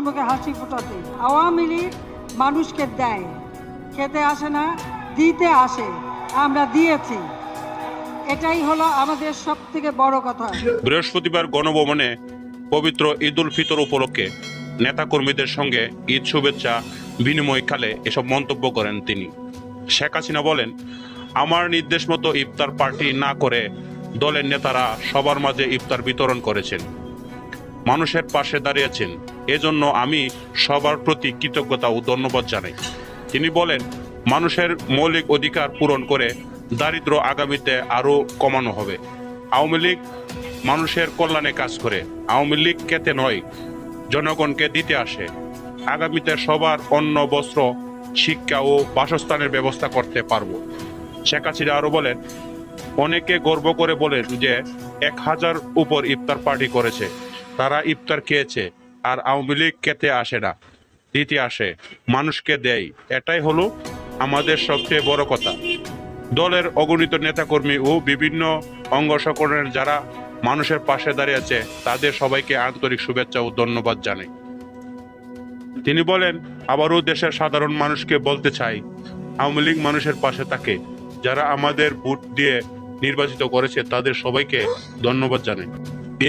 মুখে হাসি ফোটাতে, আওয়ামী লীগ মানুষকে দেয়। খেতে আসে না, দিতে আসে। আমরা দিয়েছি। এটাই হলো আমাদের সব থেকে বড় কথা। বৃহস্পতিবার গণভবনে পবিত্র ঈদ উল ফিতর উপলক্ষে নেতাকর্মীদের সঙ্গে ঈদ শুভেচ্ছা বিনিময়কালে এসব মন্তব্য করেন তিনি। শেখ হাসিনা বলেন, আমার নির্দেশ মতো ইফতার পার্টি না করে দলের নেতারা সবার মাঝে ইফতার বিতরণ করেছেন। মানুষের পাশে দাঁড়িয়েছেন। এজন্য আমি সবার প্রতি কৃতজ্ঞতা ও ধন্যবাদ জানাই। তিনি বলেন, মানুষের মৌলিক অধিকার পূরণ করে দারিদ্র আগামীতে আরও কমানো হবে। আওয়ামী লীগ মানুষের কল্যাণে কাজ করে। আওয়ামী লীগ কেতে নয়, জনগণকে দিতে আসে। আগামীতে সবার অন্ন, বস্ত্র, শিক্ষা ও বাসস্থানের ব্যবস্থা করতে পারব। শেখ হাসিনা আরও বলেন, অনেকে গর্ব করে বলেন যে এক হাজার উপর ইফতার পার্টি করেছে। তারা ইফতার খেয়েছে, আর আওয়ামী লীগ খেতে আসে না, দিতে আসে, মানুষকে দেয়। এটাই হলো আমাদের সবচেয়ে বড় কথা। দলের অগণিত নেতাকর্মী ও বিভিন্ন অঙ্গ সংগঠনের যারা মানুষের পাশে দাঁড়িয়েছে তাদের সবাইকে আন্তরিক শুভেচ্ছা ও ধন্যবাদ জানাই। তিনি বলেন, আবারও দেশের সাধারণ মানুষকে বলতে চাই, আওয়ামী লীগ মানুষের পাশে থাকে। যারা আমাদের ভোট দিয়ে নির্বাচিত করেছে, তাদের সবাইকে ধন্যবাদ জানাই।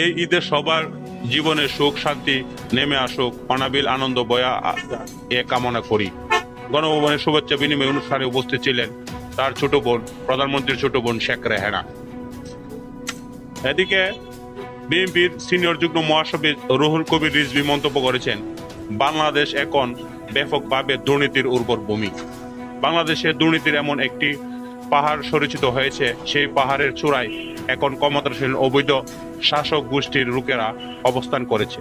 এই ঈদে সবার জীবনে সুখ, শান্তি, নেমে আসুক, অনাবিল আনন্দ, বয়া এ কামনা করি। গণভবনের শুভেচ্ছা বিনিময় অনুষ্ঠানে উপস্থিত ছিলেন তার ছোট বোন, প্রধানমন্ত্রীর ছোট বোন শেখ রেহেনা। এদিকে বিএনপির সিনিয়র যুগ্ম মহাসচিব রুহুল কবির রিজভি মন্তব্য করেছেন, বাংলাদেশ এখন ব্যাপকভাবে দুর্নীতির উর্বর ভূমি। বাংলাদেশে দুর্নীতির এমন একটি পাহাড় সরিচিত হয়েছে, সেই পাহাড়ের চূড়ায় এখন ক্ষমতাসীন অবৈধ শাসক গোষ্ঠীর লোকেরা অবস্থান করেছে।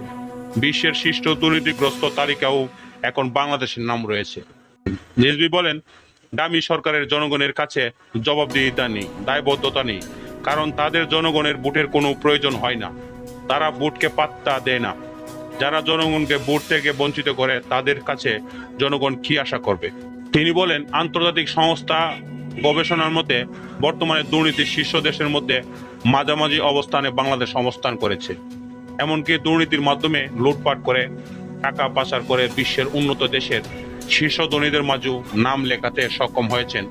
বিশ্বের শীর্ষ দুর্নীতিগ্রস্ত তালিকাও এখন বাংলাদেশের নাম রয়েছে। রিজভি বলেন, দামি সরকারের জনগণের কাছে জবাবদিহিতা নেই, দায়বদ্ধতা নেই, কারণ তাদের জনগণের ভোটের কোনো প্রয়োজন হয় না। তারা ভোটকে পাত্তা দেয় না। যারা জনগণকে ভোট থেকে বঞ্চিত করে, তাদের কাছে জনগণ কি আশা করবে? তিনি বলেন, আন্তর্জাতিক সংস্থা গবেষণার মতে, বর্তমানে দুর্নীতির শীর্ষ দেশের মধ্যে মাঝামাঝি অবস্থানে বাংলাদেশ অবস্থান করেছে। এমনকি দুর্নীতির মাধ্যমে লুটপাট করে, টাকা পাচার করে বিশ্বের উন্নত দেশের শীর্ষ ধনীদের মাঝেও নাম লেখাতে সক্ষম হয়েছেন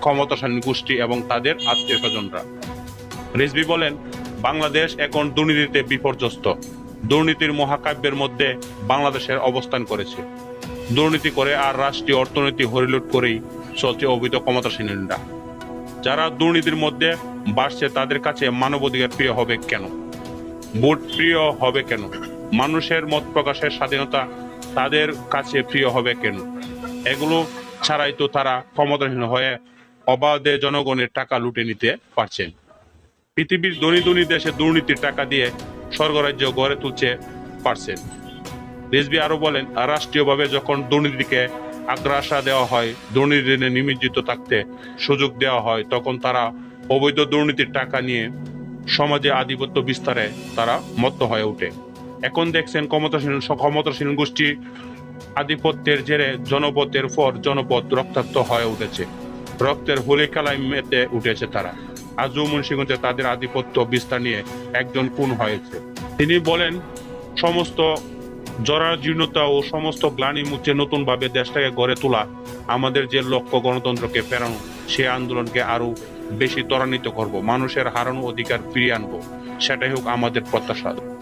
ক্ষমতাসীন গোষ্ঠী এবং তাদের আত্মীয় স্বজনরা রিজভি বলেন, বাংলাদেশ এখন দুর্নীতিতে বিপর্যস্ত। দুর্নীতির মহাকাব্যের মধ্যে বাংলাদেশের অবস্থান করেছে। দুর্নীতি করে আর রাষ্ট্রীয় অর্থনীতি হরিলুট করেই চলছে অবৈধ ক্ষমতাসীনরা যারা দুর্নীতির মধ্যে বাড়ছে, তাদের কাছে মানবাধিকার প্রিয় হবে কেন? ভোট প্রিয় হবে কেন? মানুষের মত প্রকাশের স্বাধীনতা তাদের কাছে প্রিয় হবে কেন? এগুলো ছাড়াই তো তারা ক্ষমতাহীন হয়ে অবাধে জনগণের টাকা লুটে নিতে পারছেন পৃথিবীর ধনী ধনী দেশে দুর্নীতির টাকা দিয়ে স্বর্গরাজ্য গড়ে তুলছে পারছেন রিজবি আরও বলেন, রাষ্ট্রীয়ভাবে যখন দুর্নীতিকে আগ্রাসা দেওয়া হয় দুর্নীতিতে নিমজ্জিত থাকতে সুযোগ দেওয়া হয়, তখন তারা অবৈধ দুর্নীতির টাকা নিয়ে সমাজে আধিপত্য বিস্তারে তারা মত্ত হয়ে ওঠে। এখন দেখছেন ক্ষমতাসীন ক্ষমতাসীন গোষ্ঠী আধিপত্যের জেরে জনপথের পর জনপদ রক্তাক্ত হয়ে উঠেছে। রক্তের হোলি খেলায় মেতে উঠেছে তারা। আজও মুন্সিগঞ্জে তাদের আধিপত্য বিস্তার নিয়ে একজন খুন হয়েছে। তিনি বলেন, সমস্ত জরাজীর্ণতা ও সমস্ত গ্লানি মুছে নতুনভাবে দেশটাকে গড়ে তোলা আমাদের যে লক্ষ্য গণতন্ত্রকে ফেরানো সে আন্দোলনকে আরও বেশি ত্বরান্বিত করব, মানুষের হারানো অধিকার ফিরিয়ে আনব, সেটাই হোক আমাদের প্রত্যাশা।